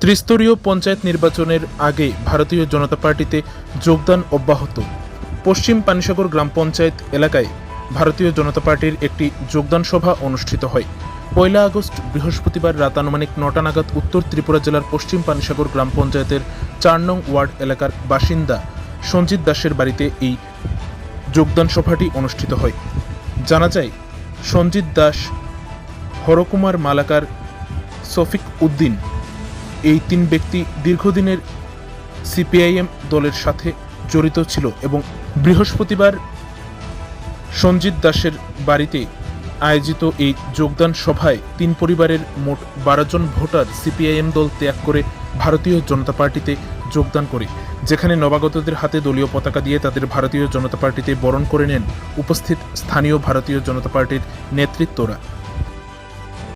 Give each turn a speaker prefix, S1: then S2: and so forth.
S1: ত্রিস্তরীয় পঞ্চায়েত নির্বাচনের আগে ভারতীয় জনতা পার্টিতে যোগদান অব্যাহত। পশ্চিম পানিসাগর গ্রাম পঞ্চায়েত এলাকায় ভারতীয় জনতা পার্টির একটি যোগদান সভা অনুষ্ঠিত হয়। পয়লা আগস্ট বৃহস্পতিবার রাত আনুমানিক নটা নাগাদ উত্তর ত্রিপুরা জেলার পশ্চিম পানিসাগর গ্রাম পঞ্চায়েতের চার নং ওয়ার্ড এলাকার বাসিন্দা সঞ্জিত দাসের বাড়িতে এই যোগদান সভাটি অনুষ্ঠিত হয়। জানা যায়, সঞ্জিত দাস, হরকুমার মালাকার সফিক উদ্দিন এই তিন ব্যক্তি দীর্ঘদিনের সিপিআইএম দলের সাথে জড়িত ছিল এবং বৃহস্পতিবার সঞ্জিত দাসের বাড়িতে আয়োজিত এই যোগদান সভায় তিন পরিবারের মোট বারো জন ভোটার সিপিআইএম দল ত্যাগ করে ভারতীয় জনতা পার্টিতে যোগদান করে, যেখানে নবাগতদের হাতে দলীয় পতাকা দিয়ে তাদের ভারতীয় জনতা পার্টিতে বরণ করে নেন উপস্থিত স্থানীয় ভারতীয় জনতা পার্টির নেতৃত্বরা।